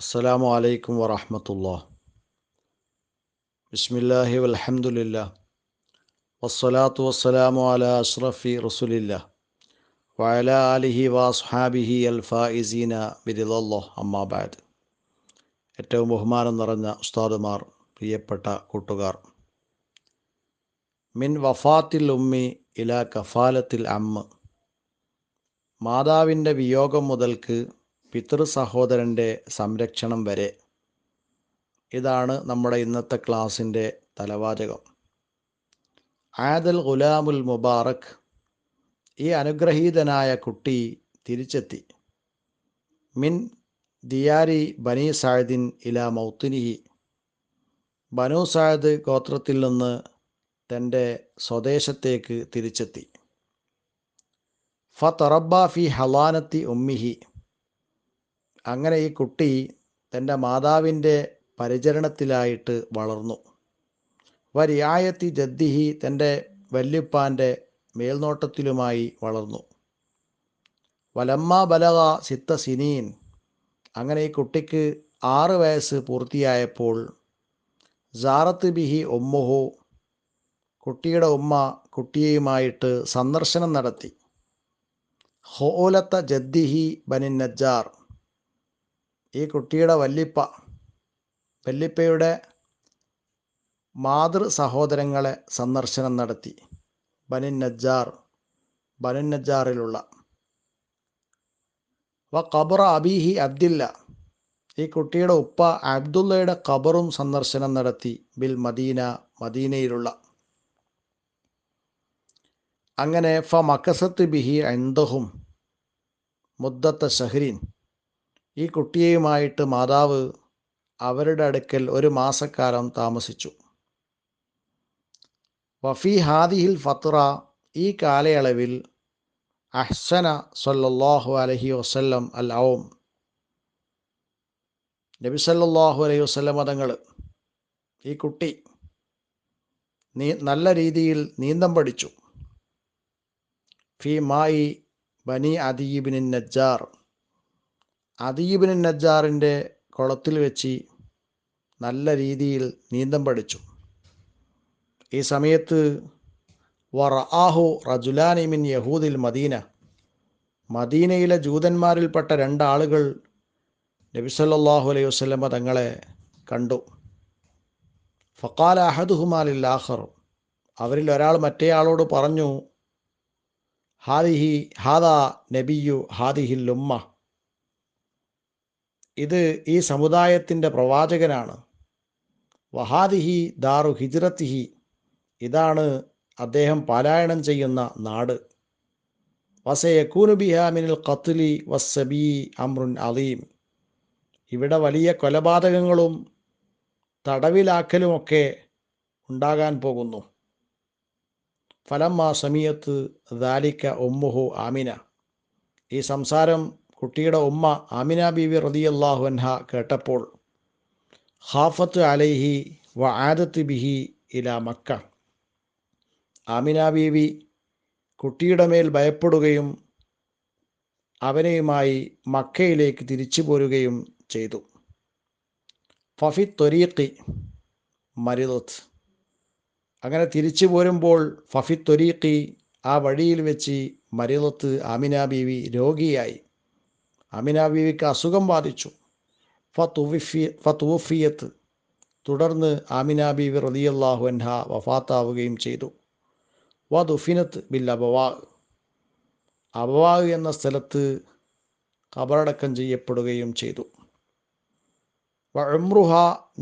السلام عليكم ورحمة الله بسم الله والحمد لله والصلاة والسلام على أشرف رسول الله وعلى آله وأصحابه الفائزين برضا الله أما بعد ഏറ്റവും ബഹുമാനം നിറഞ്ഞ ഉസ്താദുമാർ പ്രിയപ്പെട്ട കൂട്ടുകാർ മിൻ വഫാത്തിൽ ഉമ്മി ഇല കഫാലത്തിൽ അമ്മ മാതാവിൻ്റെ വിയോഗം മുതൽക്ക് പിതൃ സഹോദരന്റെ സംരക്ഷണം വരെ. ഇതാണ് നമ്മുടെ ഇന്നത്തെ ക്ലാസ്സിന്റെ തലവാചകം. ആദൽ ഗുലാമുൽ മുബാറക് ഈ അനുഗ്രഹീതനായ കുട്ടി തിരിച്ചെത്തി. മിൻ ദിയാരി ബനി സായദിൻ ഇല മൗത്തിനിഹി. ബനു സായദ് ഗോത്രത്തിൽ നിന്ന് തന്റെ സ്വദേശത്തേക്ക് തിരിച്ചെത്തി. ഫ തറബ ഫി ഹലാനത്തി ഉമ്മിഹി. അങ്ങനെ ഈ കുട്ടി തന്റെ മാതാവിന്റെ പരിചരണത്തിലായിട്ട് വളർന്നു. വരിയായത്തി ജദ്ദിഹി തന്റെ വല്യുപ്പാന്റെ മേൽനോട്ടത്തിലുമായി വളർന്നു. വലമ്മ ബലക സിത്ത സിനീൻ. അങ്ങനെ ഈ കുട്ടിക്ക് ആറ് വയസ്സ് പൂർത്തിയായപ്പോൾ ജാറത്ത് ബിഹി ഉമ്മുഹു കുട്ടിയുടെ ഉമ്മ കുട്ടിയെയുമായിട്ട് സന്ദർശനം നടത്തി. ഹോലത്ത ജദ്ദിഹി ബനിൻ നജ്ജാർ. ഈ കുട്ടിയുടെ വല്ലിപ്പ വല്ലിപ്പയുടെ മാതൃ സഹോദരങ്ങളെ സന്ദർശനം നടത്തി. ബനിൻ നജ്ജാർ ബനിൻ നജ്ജാറിലുള്ള. വ ഖബറ അബീഹി അബ്ദില്ല. ഈ കുട്ടിയുടെ ഉപ്പ അബ്ദുള്ളയുടെ ഖബറും സന്ദർശനം നടത്തി. ബിൽ മദീന മദീനയിലുള്ള. അങ്ങനെ ഫ മക്കസത്ത് ബിഹി അന്തഹും മുദ്ദത്ത ഷഹ്രീൻ ഈ കുട്ടിയെയുമായിട്ട് മാതാവ് അവരുടെ അടുക്കൽ ഒരു മാസക്കാലം താമസിച്ചു. വഫി ഹാദിഹിൽ ഫത്ര ഈ കാലയളവിൽ അഹ്സന സല്ലാഹു അലഹി വസ്ല്ലം അൽ ഔം. നബി സല്ലല്ലാഹു അലൈഹി വസ്ലം മതങ്ങൾ ഈ കുട്ടി നീ നല്ല രീതിയിൽ നീന്തം പഠിച്ചു. ഫി മായി ബനി അദീബിൻ നജ്ജാർ അദീബിൻ നജ്ജാറിന്റെ കുളത്തിൽ വെച്ച് നല്ല രീതിയിൽ നീന്തം പഠിച്ചു. ഈ സമയത്ത് വറാഹു റജുലാനിമിൻ യഹൂദിൽ മദീന. മദീനയിലെ ജൂതന്മാരിൽപ്പെട്ട രണ്ടാളുകൾ നബിസല്ലാഹു അലൈഹി വസ്ലമ തങ്ങളെ കണ്ടു. ഫക്കാല അഹദുഹുമാലിൽ ആഖർ അവരിൽ ഒരാൾ മറ്റേ ആളോട് പറഞ്ഞു ഹാദിഹി ഹാദാ നബിയു ഹാദിഹിൽ ഉമ്മ. ഇത് ഈ സമുദായത്തിന്റെ പ്രവാചകനാണ്. വഹാദിഹി ദാറു ഹിജ്റത്തിഹി. ഇതാണ് അദ്ദേഹം പാരായണം ചെയ്യുന്ന നാട്. വസയക്കൂനുബിഹാമിനിൽ ഖത്ലി വസ്സബി അമ്രുൻ അലീം. ഇവിടെ വലിയ കൊലപാതകങ്ങളും തടവിലാക്കലുമൊക്കെ ഉണ്ടാകാൻ പോകുന്നു. ഫലം ആ സമയത്ത് ദാലിക്ക ഒമ്മുഹു ആമിന. ഈ സംസാരം കുട്ടിയുടെ ഉമ്മ ആമിന ബീവി റതിയല്ലാഹു അൻഹ കേട്ടപ്പോൾ ഹാഫത്ത് അലൈഹി വ ആദത്ത് ബിഹി ഇല മക്ക. ആമിന ബീവി കുട്ടിയുടെ മേൽ ഭയപ്പെടുകയും അവനെയുമായി മക്കയിലേക്ക് തിരിച്ചു പോരുകയും ചെയ്തു. ഫഫി ത്വരീഖി മരിദത്ത്. അങ്ങനെ തിരിച്ചു പോരുമ്പോൾ ഫഫി ത്വരീഖി ആ വഴിയിൽ വെച്ച് മരിദത്ത് ആമിന ബീവി രോഗിയായി. ആമിന ബീവിക്ക് അസുഖം ബാധിച്ചു. ഫത്തുഫിയത്ത് തുടർന്ന് ആമിന ബീവി റതിയല്ലാഹു അൻഹ വഫാത്താവുകയും ചെയ്തു. വദുഫിനത്ത് ബിൽ അബവാഹ് അബവാഹ് എന്ന സ്ഥലത്ത് കബറടക്കം ചെയ്യപ്പെടുകയും ചെയ്തു. വഅമ്രുഹ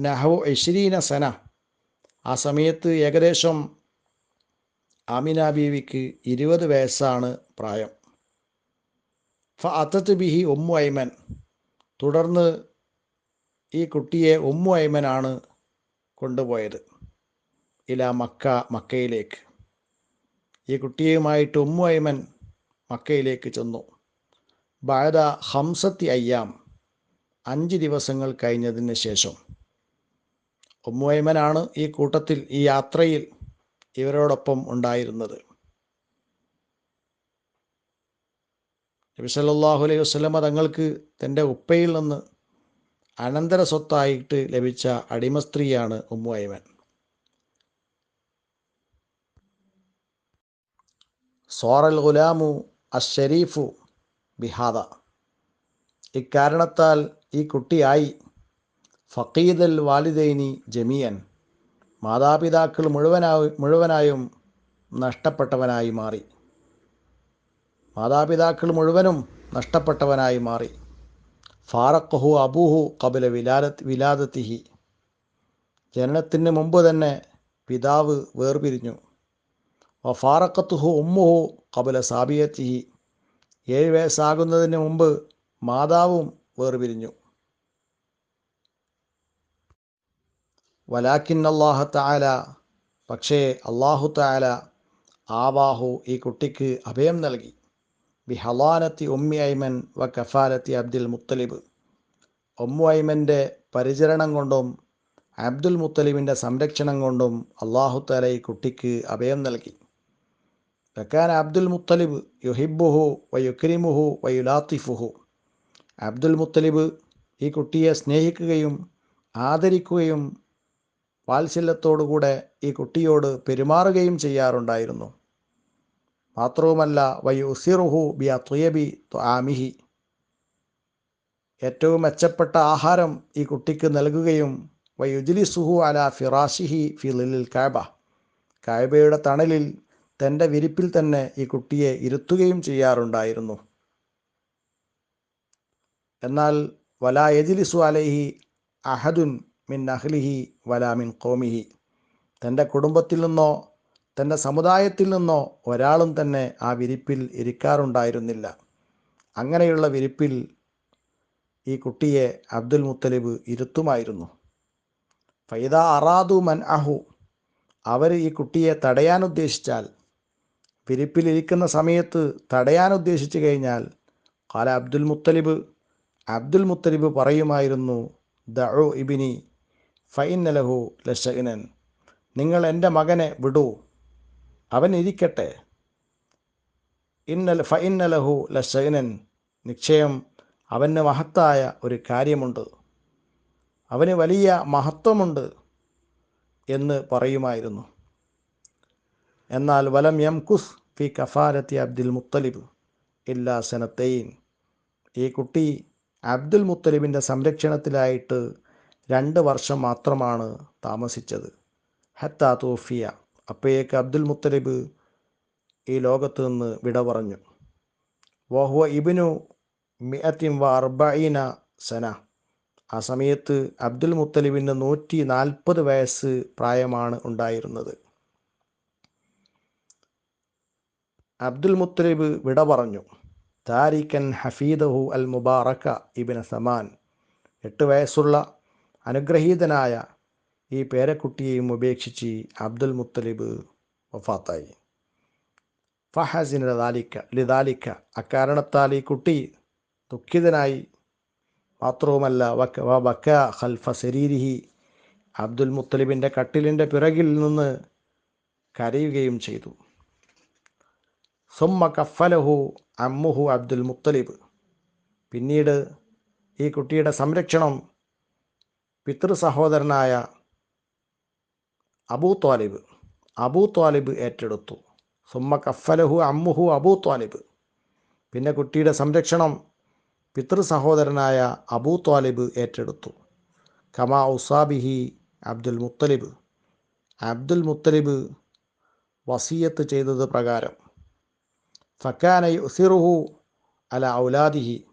നെഹു എഷ്രീന സന. ആ സമയത്ത് ഏകദേശം ആമിന ബീവിക്ക് ഇരുപത് വയസ്സാണ് പ്രായം. ഫ അത്തത്ത് ബിഹി ഉമ്മു ഐമൻ. തുടർന്ന് ഈ കുട്ടിയെ ഉമ്മു ഐമനാണ് കൊണ്ടുപോയത്. ഇല മക്ക മക്കയിലേക്ക്. ഈ കുട്ടിയുമായിട്ട് ഉമ്മു ഐമൻ മക്കയിലേക്ക് ചെന്നു. ബാദ ഹംസത്തി അയ്യാം. അഞ്ച് ദിവസങ്ങൾ കഴിഞ്ഞതിന് ശേഷം. ഉമ്മു ഐമനാണ് ഈ കൂട്ടത്തിൽ ഈ യാത്രയിൽ ഇവരോടൊപ്പം ഉണ്ടായിരുന്നത്. നബി സല്ലല്ലാഹു അലൈഹി വസല്ലമ തങ്ങൾക്ക് തന്റെ ഉപ്പയിൽ നിന്ന് അനന്തര സ്വത്തായിട്ട് ലഭിച്ച അടിമ സ്ത്രീയാണ് ഉമ്മു ഐമൻ സോറൽ ഗുലാമു അഷരീഫു ബിഹാദ. ഇക്കാരണത്താൽ ഈ കുട്ടിയായി ഫക്കീദൽ വാലിദൈനി ജമിയൻ മാതാപിതാക്കൾ മുഴുവനായി മുഴുവനായും നഷ്ടപ്പെട്ടവനായി മാറി. മാതാപിതാക്കൾ മുഴുവനും നഷ്ടപ്പെട്ടവനായി മാറി. ഫാറഖഹു അബൂഹു കബല വിലാദത്ത് വിലാദത്തിഹി. ജനനത്തിന് മുമ്പ് തന്നെ പിതാവ് വേർപിരിഞ്ഞു. വഫാറക്കത്തുഹു ഉമ്മുഹു കബല സാബിയത്തിഹി. ഏഴ് വയസ്സാകുന്നതിന് മുമ്പ് മാതാവും വേർപിരിഞ്ഞു. വലാക്കിൻ അള്ളാഹു താല പക്ഷേ അള്ളാഹു താല ആവാഹു ഈ കുട്ടിക്ക് അഭയം നൽകി. ബി ഹലാനത്തി ഉമ്മി ഐമൻ വ കഫാലത്തി അബ്ദുൽ മുത്തലിബ്. ഉമ്മു ഐമന്റെ പരിചരണം കൊണ്ടും അബ്ദുൽ മുത്തലിബിന്റെ സംരക്ഷണം കൊണ്ടും അള്ളാഹു താല ഈ കുട്ടിക്ക് അഭയം നൽകി. വെക്കാൻ അബ്ദുൽ മുത്തലിബ് യുഹിബുഹു വ യുക്രിമുഹു വ യുലാത്തിഫുഹു. അബ്ദുൽ മുത്തലിബ് ഈ കുട്ടിയെ സ്നേഹിക്കുകയും ആദരിക്കുകയും വാത്സല്യത്തോടുകൂടെ ഈ കുട്ടിയോട് പെരുമാറുകയും ചെയ്യാറുണ്ടായിരുന്നു. മാത്രവുമല്ല വയുസിറുഹു ബി അത്തുയബി ആമിഹി ഏറ്റവും മെച്ചപ്പെട്ട ആഹാരം ഈ കുട്ടിക്ക് നൽകുകയും വയുജിലിസുഹു അല ഫിറാഷിഹി ഫിലിൽ കാബ. കായബയുടെ തണലിൽ തന്റെ വിരിപ്പിൽ തന്നെ ഈ കുട്ടിയെ ഇരുത്തുകയും ചെയ്യാറുണ്ടായിരുന്നു. എന്നാൽ വലാ യജിലിസു അലൈഹി അഹദുൻ മിൻ അഹ്ലിഹി വലാ മിൻ കോമിഹി തന്റെ കുടുംബത്തിൽ നിന്നോ തന്റെ സമുദായത്തിൽ നിന്നോ ഒരാളും തന്നെ ആ വിരിപ്പിൽ ഇരിക്കാറുണ്ടായിരുന്നില്ല. അങ്ങനെയുള്ള വിരിപ്പിൽ ഈ കുട്ടിയെ അബ്ദുൽ മുത്തലിബ് ഇരുത്തുമായിരുന്നു. ഫൈദ അറാദു മൻ അഹു അവർ ഈ കുട്ടിയെ തടയാൻ ഉദ്ദേശിച്ചാൽ വിരിപ്പിലിരിക്കുന്ന സമയത്ത് തടയാൻ ഉദ്ദേശിച്ചു കഴിഞ്ഞാൽ കാല അബ്ദുൽ മുത്തലിബ് അബ്ദുൽ മുത്തലിബ് പറയുമായിരുന്നു ദഴു ഇബിനി ഫൈൻ ലഹു ലഷനൻ നിങ്ങൾ എന്റെ മകനെ വിടൂ അവൻ ഇരിക്കട്ടെ. ഇന്നൽ ഫൈന്നലഹു ലസൈനൻ നിശ്ചയം അവന് മഹത്തായ ഒരു കാര്യമുണ്ട്. അവന് വലിയ മഹത്വമുണ്ട് എന്ന് പറയുമായിരുന്നു. എന്നാൽ വലം എം കുസ് ഫി കഫാലത്തി അബ്ദുൽ മുത്തലിബ് ഇല്ലാ സനത്തെയിൻ ഈ കുട്ടി അബ്ദുൽ മുത്തലിബിന്റെ സംരക്ഷണത്തിലായിട്ട് രണ്ട് വർഷം മാത്രമാണ് താമസിച്ചത്. ഹത്താ തോഫിയ. അപ്പോഴേക്ക് അബ്ദുൽ മുത്തലിബ് ഈ ലോകത്ത് നിന്ന് വിട പറഞ്ഞു. വഹുവ ഇബിനു മിയത്തിം വ അർബീന സന. ആ സമയത്ത് അബ്ദുൽ മുത്തലിബിന് നൂറ്റി നാൽപ്പത് വയസ്സ് പ്രായമാണ് ഉണ്ടായിരുന്നത്. അബ്ദുൽ മുത്തലിബ് വിട പറഞ്ഞു. താരിഖൻ ഹഫീദഹു അൽ മുബാറക്ക ഇബിൻ സമാൻ. എട്ട് വയസ്സുള്ള അനുഗ്രഹീതനായ ഈ പേരക്കുട്ടിയെയും ഉപേക്ഷിച്ച് അബ്ദുൽ മുത്തലിബ് വഫാത്തായി. ഫഹസിൻ ലിദാലിക്ക ലിദാലിക്ക അക്കാരണത്താൽ ഈ കുട്ടി ദുഃഖിതനായി. മാത്രവുമല്ല വക്ക വ ബക്ക ഖൽഫ സരീരിഹി അബ്ദുൽ മുത്തലിബിന്റെ കട്ടിലിന്റെ പിറകിൽ നിന്ന് കരയുകയും ചെയ്തു. സുമ്മ കഫലഹു അമ്മുഹു അബ്ദുൽ മുത്തലിബ്. പിന്നീട് ഈ കുട്ടിയുടെ സംരക്ഷണം പിതൃ സഹോദരനായ അബൂ ത്വാലിബ്. അബൂ ത്വാലിബ് ഏറ്റെടുത്തു. സുമ്മ കഫലഹു അമ്മുഹു അബൂ ത്വാലിബ്. പിന്നെ കുട്ടിയുടെ സംരക്ഷണം പിതൃ സഹോദരനായ അബൂ ത്വാലിബ് ഏറ്റെടുത്തു. കമാ ഉസാബിഹി അബ്ദുൽ മുത്തലിബ്. അബ്ദുൽ മുത്തലിബ് വസീയത്ത് ചെയ്തത് പ്രകാരം. ഫക്കാന ഉസിറുഹു അല ഔലാദിഹി.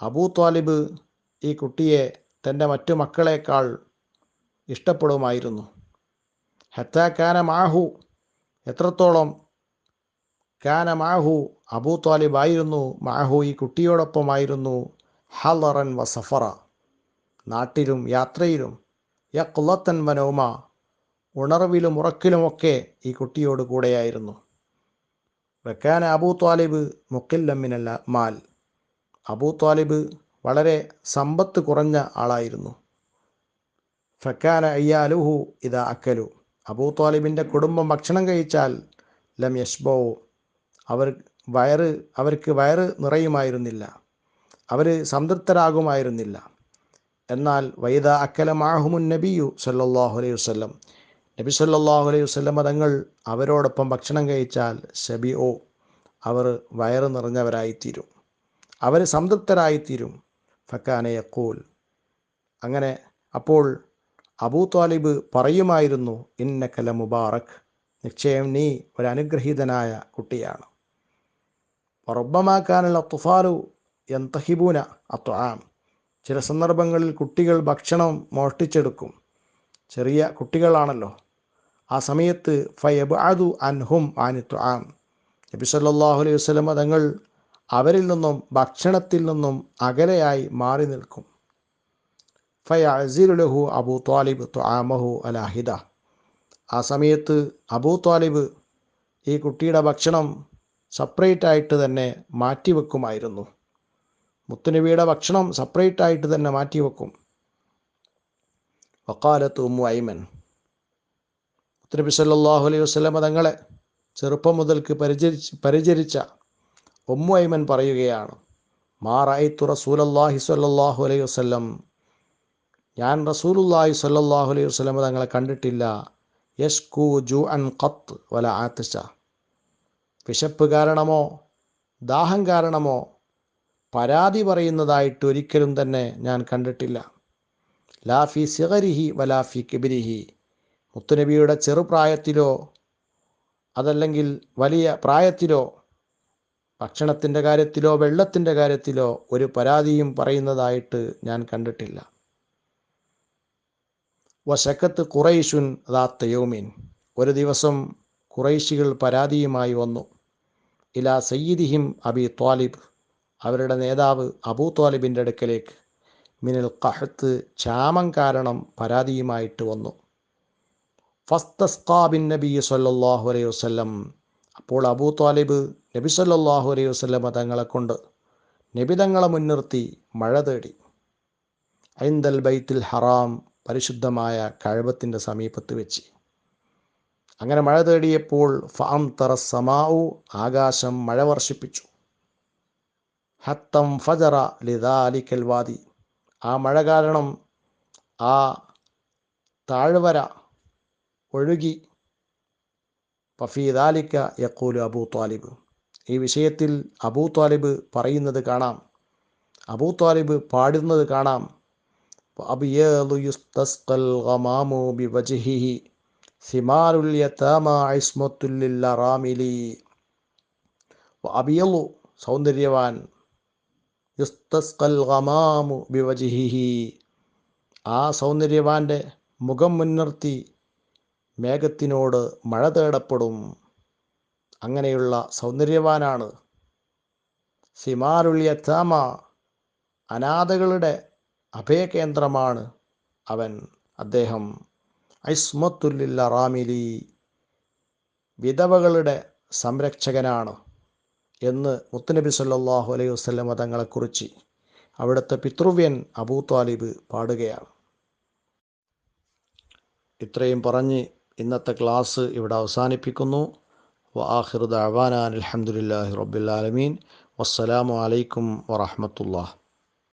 അബൂ ത്വാലിബ് ഈ കുട്ടിയെ തന്റെ മറ്റു മക്കളേക്കാൾ ഇഷ്ടപ്പെടുമായിരുന്നു. ഹത്ത കാന മാഹു. എത്രത്തോളം കാന മാഹു അബൂ താലിബ് ആയിരുന്നു മാഹു ഈ കുട്ടിയോടൊപ്പമായിരുന്നു ഹലറൻ വ സഫറ നാട്ടിലും യാത്രയിലും യക്ലത്തൻ വനോമ ഉണർവിലും ഉറക്കിലുമൊക്കെ ഈ കുട്ടിയോട് കൂടെയായിരുന്നു. വെക്കാൻ അബൂ താലിബ് മുക്കില്ലമ്മിനല്ല മാൽ. അബൂ താലിബ് വളരെ സമ്പത്ത് കുറഞ്ഞ ആളായിരുന്നു. ഫക്കാന അയ്യാലുഹു ഇതാ അക്കലു. അബൂ ത്വാലിബിന്റെ കുടുംബം ഭക്ഷണം കഴിച്ചാൽ ലം യഷ്ബോ അവർ വയറ് അവർക്ക് വയറ് നിറയുമായിരുന്നില്ല. അവർ സംതൃപ്തരാകുമായിരുന്നില്ല. എന്നാൽ വൈദ അക്കല മാഹുമുൻ നബിയു സല്ലാഹു അലൈഹി വസ്ലം നബി സല്ലാഹു അലൈഹി വസ്ലം തങ്ങൾ അവരോടൊപ്പം ഭക്ഷണം കഴിച്ചാൽ ഷബി ഓ അവർ വയറ് നിറഞ്ഞവരായിത്തീരും. അവർ സംതൃപ്തരായിത്തീരും. ഫക്കാന യക്കൂൽ അങ്ങനെ അപ്പോൾ അബൂ താലിബ് പറയുമായിരുന്നു ഇന്നക്കല മുബാറക് നിശ്ചയം നീ ഒരു അനുഗ്രഹീതനായ കുട്ടിയാണ്. റബ്ബമാക്കാനുള്ള തുഫാലു എന്തഹിബൂന അത്വാം. ചില സന്ദർഭങ്ങളിൽ കുട്ടികൾ ഭക്ഷണം മോഷ്ടിച്ചെടുക്കും. ചെറിയ കുട്ടികളാണല്ലോ. ആ സമയത്ത് ഫയബ് അതു അൻഹും ആനിത്തു ആം നബി സല്ലല്ലാഹു അലൈഹി തങ്ങൾ അവരിൽ നിന്നും ഭക്ഷണത്തിൽ നിന്നും അകലെയായി മാറി നിൽക്കും. ഫയസിലുലഹു അബൂ താലിബ് ത്വാമഹു അലാഹിദ. ആ സമയത്ത് അബൂ ത്വാലിബ് ഈ കുട്ടിയുടെ ഭക്ഷണം സെപ്പറേറ്റ് ആയിട്ട് തന്നെ മാറ്റിവെക്കുമായിരുന്നു. മുത്തുനബിയുടെ ഭക്ഷണം സെപ്പറേറ്റ് ആയിട്ട് തന്നെ മാറ്റിവെക്കും. വക്കാലത്ത് ഉമ്മു ഐമൻ. മുത്തുനബി സല്ലല്ലാഹു അലൈഹി വസ്ലമ തങ്ങളെ ചെറുപ്പം മുതൽക്ക് പരിചരിച്ച് പരിചരിച്ച ഉമ്മു ഐമൻ പറയുകയാണ് മാറായി തുറസൂലല്ലാഹി റസൂലല്ലാഹി സ്വല്ലല്ലാഹു അലൈഹി വസല്ലം ഞാൻ റസൂലുല്ലാഹി സ്വല്ലല്ലാഹു അലൈഹി വസ്ലമ തങ്ങളെ കണ്ടിട്ടില്ല. യഷ്കു അൻ ഖത്ത് വല ആത്തിശ വിശപ്പ് കാരണമോ? ദാഹം കാരണമോ? പരാതി പറയുന്നതായിട്ട് ഒരിക്കലും തന്നെ ഞാൻ കണ്ടിട്ടില്ല. ലാഫി സിഗരിഹി വലാഫി കിബിരിഹി. മുത്തുനബിയുടെ ചെറുപ്രായത്തിലോ അതല്ലെങ്കിൽ വലിയ പ്രായത്തിലോ ഭക്ഷണത്തിന്റെ കാര്യത്തിലോ വെള്ളത്തിന്റെ കാര്യത്തിലോ ഒരു പരാതിയും പറയുന്നതായിട്ട് ഞാൻ കണ്ടിട്ടില്ല. വശക്കത്ത് കുറൈശുൻ ദാത്ത യൗമീൻ ഒരു ദിവസം കുറൈശികൾ പരാതിയുമായി വന്നു. ഇല സയ്യിദിഹിം അബി ത്വാലിബ്. അവരുടെ നേതാവ് അബൂ ത്വാലിബിന്റെ അടുക്കലേക്ക് മിനൽ കഹത്ത് ക്ഷാമം കാരണം പരാതിയുമായിട്ട് വന്നു. ഫസ്തസ്കാബിൻ നബി സല്ലാഹു അലൈഹി വസ്ലം അപ്പോൾ അബൂ ത്വാലിബ് നബി സല്ലാഹു അലൈഹി വസ്ലമ തങ്ങളെ കൊണ്ട് നബി തങ്ങളെ മുൻനിർത്തി മഴ തേടി. ഐന്ദൽ ബൈത്തിൽ ഹറാം പരിശുദ്ധമായ കഴവത്തിന്റെ സമീപത്ത് വെച്ച്. അങ്ങനെ മഴ തേടിയപ്പോൾ ഫാം തറ സമാവു ആകാശം മഴ വർഷിപ്പിച്ചു. ഹത്തം ഫജറ ലിദാലിക്കൽ വാദി. ആ മഴ കാരണം ആ താഴ്വര ഒഴുകി. പഫീദാലിക്ക യക്കൂലു അബൂ ത്വാലിബ്. ഈ വിഷയത്തിൽ അബൂ ത്വാലിബ് പറയുന്നത് കാണാം. അബൂ ത്വാലിബ് പാടുന്നത് കാണാം. وأبيض يستسقى الغمام بوجهه ثمار اليتامى عصمة للرامل وأبيض സൗന്ദര്യവാൻ യുസ്തസ്കൽ ഗമാമു ബിവജിഹിഹി ആ സൗന്ദര്യവാൻ്റെ മുഖം മുൻനിർത്തി മേഘത്തിനോട് മഴ തേടപ്പെടും അങ്ങനെയുള്ള സൗന്ദര്യവാനാണ് സിമാരുള്യത്താമ അനാഥകളുടെ അഭയകേന്ദ്രമാണ് അവൻ. അദ്ദേഹം ഐസ്മത്തുല്ലില്ല റാമിലി വിധവകളുടെ സംരക്ഷകനാണ് എന്ന് മുത്തുനബി സല്ലാഹു അലൈഹി വസ്ലം തങ്ങളെക്കുറിച്ച് അവിടുത്തെ പിതൃവ്യൻ അബൂ താലിബ് പാടുകയാണ്. ഇത്രയും പറഞ്ഞ് ഇന്നത്തെ ക്ലാസ് ഇവിടെ അവസാനിപ്പിക്കുന്നു. വാഹിർദ് ദഅവാന അലഹമുല്ലാഹി റബ്ബിൽ ആലമീൻ. വസ്സലാമു അലൈക്കും വറഹ്മത്തുള്ളാഹി.